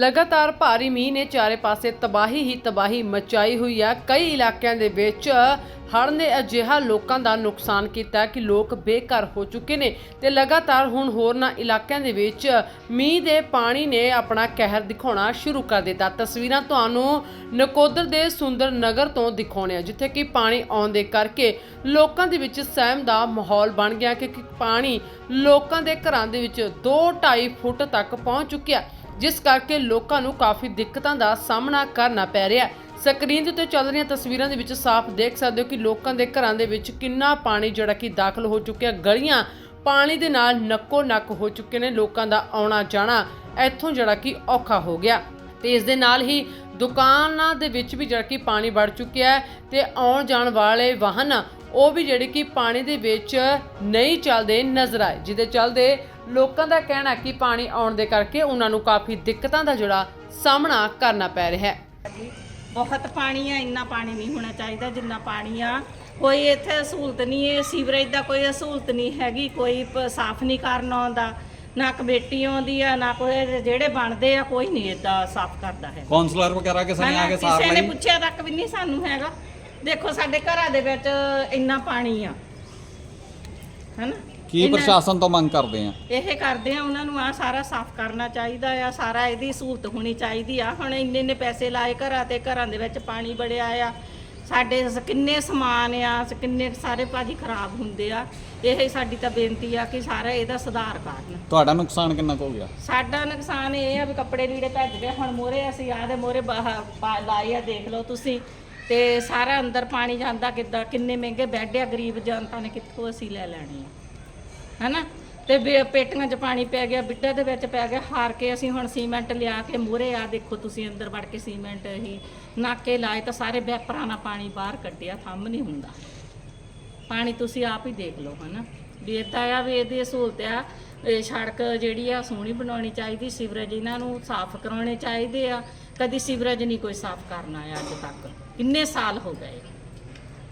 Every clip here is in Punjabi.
ਲਗਾਤਾਰ ਭਾਰੀ ਮੀਂਹ ਨੇ ਚਾਰੇ ਪਾਸੇ ਤਬਾਹੀ ਹੀ ਤਬਾਹੀ ਮਚਾਈ ਹੋਈ ਹੈ ਕਈ ਇਲਾਕਿਆਂ ਦੇ ਵਿੱਚ ਹੜ੍ਹ ਨੇ ਅਜਿਹਾ ਲੋਕਾਂ ਦਾ ਨੁਕਸਾਨ ਕੀਤਾ ਕਿ ਲੋਕ ਬੇਘਰ ਹੋ ਚੁੱਕੇ ਨੇ ਤੇ ਲਗਾਤਾਰ ਹੁਣ ਹੋਰਨਾਂ ਇਲਾਕਿਆਂ ਦੇ ਵਿੱਚ ਮੀਂਹ ਦੇ ਪਾਣੀ ਨੇ ਆਪਣਾ ਕਹਿਰ ਦਿਖਾਉਣਾ ਸ਼ੁਰੂ ਕਰ ਦਿੱਤਾ। ਤਸਵੀਰਾਂ ਤੁਹਾਨੂੰ ਨਕੋਦਰ ਦੇ ਸੁੰਦਰ ਨਗਰ ਤੋਂ ਦਿਖਾਉਣੇ ਆ ਜਿੱਥੇ ਕਿ ਪਾਣੀ ਆਉਣ ਦੇ ਕਰਕੇ ਲੋਕਾਂ ਦੇ ਵਿੱਚ ਸਹਿਮ ਦਾ ਮਾਹੌਲ ਬਣ ਗਿਆ ਕਿ ਪਾਣੀ ਲੋਕਾਂ ਦੇ ਘਰਾਂ ਦੇ ਵਿੱਚ 2.5 ਫੁੱਟ ਤੱਕ ਪਹੁੰਚ ਚੁੱਕਿਆ, ਜਿਸ ਕਰਕੇ ਲੋਕਾਂ ਨੂੰ ਕਾਫੀ ਦਿੱਕਤਾਂ ਦਾ ਸਾਹਮਣਾ ਕਰਨਾ ਪੈ ਰਿਹਾ ਹੈ। ਸਕਰੀਨ ਦੇ ਉੱਤੇ ਚੱਲ ਰਹੀਆਂ ਤਸਵੀਰਾਂ ਦੇ ਵਿੱਚ ਸਾਫ਼ ਦੇਖ ਸਕਦੇ ਹੋ ਕਿ ਲੋਕਾਂ ਦੇ ਘਰਾਂ ਦੇ ਵਿੱਚ ਕਿੰਨਾ ਪਾਣੀ ਜਿਹੜਾ ਕਿ ਦਾਖਲ ਹੋ ਚੁੱਕਿਆ। ਗਲੀਆਂ ਪਾਣੀ ਦੇ ਨਾਲ ਨੱਕੋ ਨੱਕ ਹੋ ਚੁੱਕੇ ਨੇ, ਲੋਕਾਂ ਦਾ ਆਉਣਾ ਜਾਣਾ ਇੱਥੋਂ ਜਿਹੜਾ ਕਿ ਔਖਾ ਹੋ ਗਿਆ। ਤੇ ਇਸ ਦੇ ਨਾਲ ਹੀ ਦੁਕਾਨਾਂ ਦੇ ਵਿੱਚ ਵੀ ਜਿਹੜਾ ਕਿ ਪਾਣੀ ਵੜ ਚੁੱਕਿਆ ਹੈ ਤੇ ਆਉਣ ਜਾਣ ਵਾਲੇ ਵਾਹਨ, ਉਹ ਵੀ ਜਿਹੜੇ ਕਿ ਪਾਣੀ ਦੇ ਵਿੱਚ ਨਹੀਂ ਚੱਲਦੇ ਨਜ਼ਰ ਆਏ, ਜਿਹਦੇ ਚੱਲਦੇ ਲੋਕਾਂ ਦਾ ਕਹਿਣਾ ਕਿ ਪਾਣੀ ਆਉਣ ਦੇ ਕਰਕੇ ਉਹਨਾਂ ਨੂੰ ਕਾਫੀ ਦਿੱਕਤਾਂ ਦਾ ਜਿਹੜਾ ਸਾਹਮਣਾ ਕਰਨਾ ਪੈ ਰਿਹਾ ਹੈ। ਬਹੁਤ ਪਾਣੀ ਆ ਇੰਨਾ ਪਾਣੀ ਨਹੀਂ ਹੋਣਾ ਚਾਹੀਦਾ ਜਿੰਨਾ ਪਾਣੀ ਆ। ਕੋਈ ਇੱਥੇ ਸਹੂਲਤ ਨਹੀਂ ਹੈ ਸੀਵਰੇਜ ਦਾ ਕੋਈ ਸਹੂਲਤ ਨਹੀਂ ਹੈਗੀ ਕੋਈ ਸਾਫ਼ ਨਹੀਂ ਕਰਨ ਆਉਂਦਾ ਨਾ ਕਮੇਟੀ ਆਉਂਦੀ ਆ ਨਾ ਕੋਈ ਜਿਹੜੇ ਬਣਦੇ ਆ ਕੋਈ ਨਹੀਂ ਏਦਾਂ ਸਾਫ਼ ਕਰਦਾ ਹੈ ਕਾਉਂਸਲਰ ਵਗੈਰਾ ਕਿਸੇ ਨੇ ਆ ਕੇ ਕਿਸੇ ਨੇ ਲਈ? ਪੁੱਛਿਆ ਤੱਕ ਵੀ ਨਹੀਂ ਸਾਨੂੰ ਹੈਗਾ। ਦੇਖੋ ਸਾਡੇ ਘਰਾਂ ਦੇ ਵਿੱਚ ਇੰਨਾ ਪਾਣੀ ਆ। ਹਨਾ? ਕੀ ਪ੍ਰਸ਼ਾਸਨ ਤੋਂ ਮੰਗ ਕਰਦੇ ਆ? ਇਹ ਕਰਦੇ ਆ ਉਹਨਾਂ ਨੂੰ ਆ ਸਾਰਾ ਸਾਫ਼ ਕਰਨਾ ਚਾਹੀਦਾ ਆ ਸਾਰਾ ਇਹਦੀ ਸਹੂਲਤ ਹੋਣੀ ਚਾਹੀਦੀ ਆ। ਹੁਣ ਇੰਨੇ ਇੰਨੇ ਪੈਸੇ ਲਾਏ ਘਰਾਂ ਤੇ ਘਰਾਂ ਦੇ ਵਿੱਚ ਪਾਣੀ ਬੜਿਆ ਆ। ਸਾਡੇ ਸ- ਕਿੰਨੇ ਸਮਾਨ ਆ ਸ- ਕਿੰਨੇ ਸਾਰੇ ਭਾਜੀ ਖਰਾਬ ਹੁੰਦੇ ਆ। ਇਹ ਸਾਡੀ ਤਾਂ ਬੇਨਤੀ ਆ ਕਿ ਸਾਰਾ ਇਹਦਾ ਸੁਧਾਰ ਕਰਨ। ਤੁਹਾਡਾ ਨੁਕਸਾਨ ਕਿੰਨਾ ਕੁ ਹੋ ਗਿਆ? ਸਾਡਾ ਨੁਕਸਾਨ ਇਹ ਆ ਵੀ ਕੱਪੜੇ ਲੀੜੇ ਭੱਜ ਗਏ। ਹੁਣ ਮੋਰੇ ਅਸੀਂ ਆਦੇ ਮੋਰੇ ਲਾਏ ਆ ਦੇਖ ਲਓ ਤੁਸੀਂ। ਤੇ ਸਾਰਾ ਅੰਦਰ ਪਾਣੀ ਜਾਂਦਾ ਕਿੱਦਾਂ, ਕਿੰਨੇ ਮਹਿੰਗੇ ਬੈੱਡ ਆ, ਗਰੀਬ ਜਨਤਾ ਨੇ ਕਿੱਥੋਂ ਅਸੀਂ ਲੈ ਲੈਣੇ ਆ। ਹਨਾ? ਤੇ ਪੇਟੀਆਂ 'ਚ ਪਾਣੀ ਪੈ ਗਿਆ, ਬਿੱਡਾ ਦੇ ਵਿੱਚ ਪੈ ਗਿਆ, ਹਾਰ ਕੇ ਅਸੀਂ ਹੁਣ ਸੀਮੈਂਟ ਲਿਆ ਕੇ ਮੂਹਰੇ ਆ ਦੇਖੋ ਤੁਸੀਂ, ਅੰਦਰ ਵੜ ਕੇ ਸੀਮੈਂਟ ਹੀ ਨਾਕੇ ਲਾਏ ਤਾਂ ਸਾਰੇ ਵੈਪਰਾਂ ਨਾਲ ਪਾਣੀ ਬਾਹਰ ਕੱਢਿਆ, ਥੰਮ ਨਹੀਂ ਹੁੰਦਾ। ਪਾਣੀ ਤੁਸੀਂ ਆਪ ਹੀ ਦੇਖ ਲਓ, ਹਨਾ? ਵੀ ਏਦਾਂ ਆ ਵੀ ਇਹਦੀ ਸਹੂਲਤ ਆ ਇਹ ਸੜਕ ਜਿਹੜੀ ਆ ਸੋਹਣੀ ਬਣਾਉਣੀ ਚਾਹੀਦੀ, ਸੀਵਰੇਜ ਇਹਨਾਂ ਨੂੰ ਸਾਫ਼ ਕਰਾਉਣੇ ਚਾਹੀਦੇ ਆ। ਕਦੀ ਸੀਵਰੇਜ ਨਹੀਂ ਕੋਈ ਸਾਫ਼ ਕਰਨਾ ਆ ਅੱਜ ਤੱਕ। ਕਿੰਨੇ ਸਾਲ ਹੋ ਗਏ?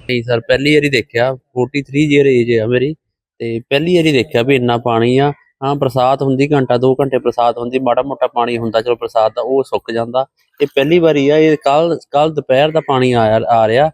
ਨਹੀਂ ਸਰ, ਪਹਿਲੀ ਵਾਰੀ ਦੇਖਿਆ 43 ਈਅਰ ਏਜ ਆ ਮੇਰੀ। ਤੇ ਪਹਿਲੀ ਵਾਰੀ ਦੇਖਿਆ ਵੀ ਇੰਨਾ ਪਾਣੀ ਆ। ਹਾਂ, ਬਰਸਾਤ ਹੁੰਦੀ ਘੰਟਾ 2 ਘੰਟੇ ਬਰਸਾਤ ਹੁੰਦੀ ਮਾੜਾ ਮੋਟਾ ਪਾਣੀ ਹੁੰਦਾ, ਚਲੋ ਬਰਸਾਤ ਦਾ ਉਹ ਸੁੱਕ ਜਾਂਦਾ। ਇਹ ਪਹਿਲੀ ਵਾਰੀ ਆ, ਇਹ ਕੱਲ ਕੱਲ ਦੁਪਹਿਰ ਦਾ ਪਾਣੀ ਆਇਆ, ਆ ਰਿਹਾ।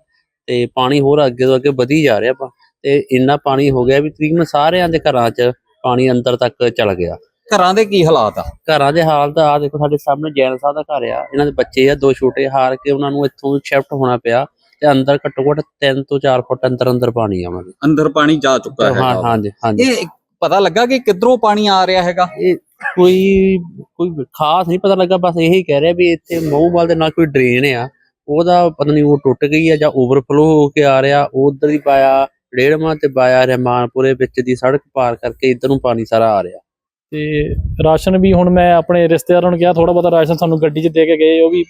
ਤੇ ਪਾਣੀ ਹੋਰ ਅੱਗੇ ਤੋਂ ਅੱਗੇ ਵਧੀ ਜਾ ਰਿਹਾ ਤੇ ਇੰਨਾ ਪਾਣੀ ਹੋ ਗਿਆ ਵੀ ਤਕਰੀਬਨ ਸਾਰਿਆਂ ਦੇ ਘਰਾਂ 'ਚ ਪਾਣੀ ਅੰਦਰ ਤੱਕ ਚਲ ਗਿਆ। ਘਰਾਂ ਦੇ ਕੀ ਹਾਲਾਤ ਆ? ਘਰਾਂ ਦੇ ਹਾਲਤ ਆ ਦੇਖੋ ਸਾਡੇ ਸਾਹਮਣੇ ਜੈਨ ਸਾਹਿਬ ਦਾ ਘਰ ਆ ਇਹਨਾਂ ਦੇ ਬੱਚੇ ਆ ਦੋ ਛੋਟੇ ਹਾਰ ਕੇ ਉਹਨਾਂ ਨੂੰ ਇੱਥੋਂ ਸ਼ਿਫਟ ਹੋਣਾ ਪਿਆ ਤੇ ਅੰਦਰ ਘੱਟੋ ਘੱਟ 3 ਤੋਂ 4 ਫੁੱਟ ਅੰਦਰ ਅੰਦਰ ਪਾਣੀ ਆ ਉਹਨਾਂ ਦੇ। ਅੰਦਰ ਪਾਣੀ ਜਾ ਚੁੱਕਾ ਹਾਂ ਹੈ ਹਾਂਜੀ ਹਾਂਜੀ। ਇਹ ਪਤਾ ਲੱਗਾ ਕਿ ਕਿੱਧਰੋਂ ਪਾਣੀ ਆ ਰਿਹਾ ਹੈਗਾ? ਇਹ ਕੋਈ ਕੋਈ ਖਾਸ ਨਹੀਂ ਪਤਾ ਲੱਗਾ ਬਸ ਇਹੀ ਕਹਿ ਰਿਹਾ ਵੀ ਇੱਥੇ ਮਹੂਵਾਲ ਦੇ ਨਾਲ ਕੋਈ ਡਰੇਨ ਆ ਉਹਦਾ ਪਤਾ ਨਹੀਂ ਉਹ ਟੁੱਟ ਗਈ ਆ ਜਾਂ ਓਵਰਫਲੋ ਹੋ ਕੇ ਆ ਰਿਹਾ ਉਧਰ ਹੀ ਪਾਇਆ ਡੇੜਮਾ ਤੇ ਪਾਇਆ ਰਹਿਮਾਨਪੁਰੇ ਵਿੱਚ ਦੀ ਸੜਕ ਪਾਰ ਕਰਕੇ ਇੱਧਰ ਨੂੰ ਪਾਣੀ ਸਾਰਾ ਆ ਰਿਹਾ। ਤੇ ਰਾਸ਼ਨ ਵੀ ਹੁਣ ਮੈਂ ਆਪਣੇ ਰਿਸ਼ਤੇਦਾਰਾਂ ਨੂੰ ਕਿਹਾ ਥੋੜਾ ਬਹੁਤਾ ਰਾਸ਼ਨ ਸਾਨੂੰ ਗੱਡੀ 'ਚ ਦੇ ਕੇ ਗਏ ਉਹ ਵੀ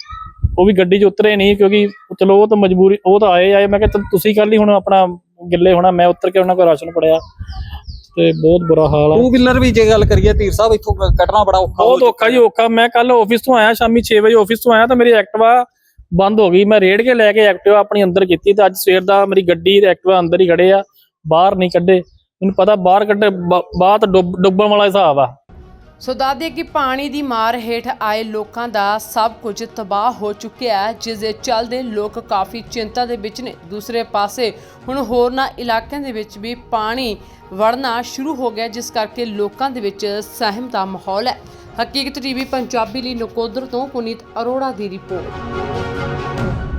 ਉਹ ਵੀ ਗੱਡੀ 'ਚ ਉਤਰੇ ਨਹੀਂ ਕਿਉਂਕਿ ਚਲੋ ਉਹ ਤਾਂ ਮਜਬੂਰੀ ਉਹ ਤਾਂ ਆਏ ਆਏ ਮੈਂ ਕਿਹਾ ਤੁਸੀਂ ਕੱਲ ਹੀ ਹੁਣ ਆਪਣਾ ਗਿੱਲੇ ਹੋਣਾ ਮੈਂ ਉਤਰ ਕੇ ਉਹਨਾਂ ਕੋਲ ਰਾਸ਼ਨ ਫੜਿਆ। ਤੇ ਬਹੁਤ ਬੁਰਾ ਹਾਲ ਆ। ਟੂ ਵੀਲਰ ਵੀ ਜੇ ਗੱਲ ਕਰੀਏ ਧੀਰ ਸਾਹਿਬ ਇੱਥੋਂ ਕ- ਕੱਢਣਾ ਬੜਾ ਔਖਾ ਬਹੁਤ ਔਖਾ ਜੀ ਔਖਾ ਮੈਂ ਕੱਲ ਆਫਿਸ ਤੋਂ ਆਇਆ ਸ਼ਾਮੀ 6 ਵਜੇ ਆਫਿਸ ਤੋਂ ਆਇਆ ਤਾਂ ਮੇਰੀ ਐਕਟਿਵਾ ਬੰਦ ਹੋ ਗਈ। ਮੈਂ ਰੇੜ ਕੇ ਲੈ ਕੇ ਐਕਟਿਵਾ ਆਪਣੀ ਅੰਦਰ ਕੀਤੀ ਤੇ ਅੱਜ ਸਵੇਰ ਦਾ ਮੇਰੀ ਗੱਡੀ ਤੇ ਐਕਟਿਵਾ ਅੰਦਰ ਹੀ ਖੜੇ ਆ। ਬਾਹਰ ਨਹੀਂ ਕੱਢੇ। ਮੈਨੂੰ ਪਤਾ ਬਾਹਰ ਕੱਢੇ, ਬਾ- ਡੁੱਬਣ ਵਾਲਾ ਹਿਸਾਬ ਆ। ਸੋ ਦੱਸਦੇ ਕਿ ਪਾਣੀ ਦੀ ਮਾਰ ਹੇਠ ਆਏ ਲੋਕਾਂ ਦਾ ਸਭ ਕੁਝ ਤਬਾਹ ਹੋ ਚੁੱਕਿਆ ਹੈ, ਜਿਸ ਦੇ ਚੱਲਦੇ ਲੋਕ ਕਾਫੀ ਚਿੰਤਾ ਦੇ ਵਿੱਚ ਨੇ। ਦੂਸਰੇ ਪਾਸੇ ਹੁਣ ਹੋਰਨਾਂ ਇਲਾਕਿਆਂ ਦੇ ਵਿੱਚ ਵੀ ਪਾਣੀ ਵੜਨਾ ਸ਼ੁਰੂ ਹੋ ਗਿਆ, ਜਿਸ ਕਰਕੇ ਲੋਕਾਂ ਦੇ ਵਿੱਚ ਸਹਿਮ ਦਾ ਮਾਹੌਲ ਹੈ। ਹਕੀਕਤ ਟੀਵੀ ਪੰਜਾਬੀ ਲਈ ਨਕੋਦਰ ਤੋਂ ਪੁਨੀਤ ਅਰੋੜਾ ਦੀ ਰਿਪੋਰਟ।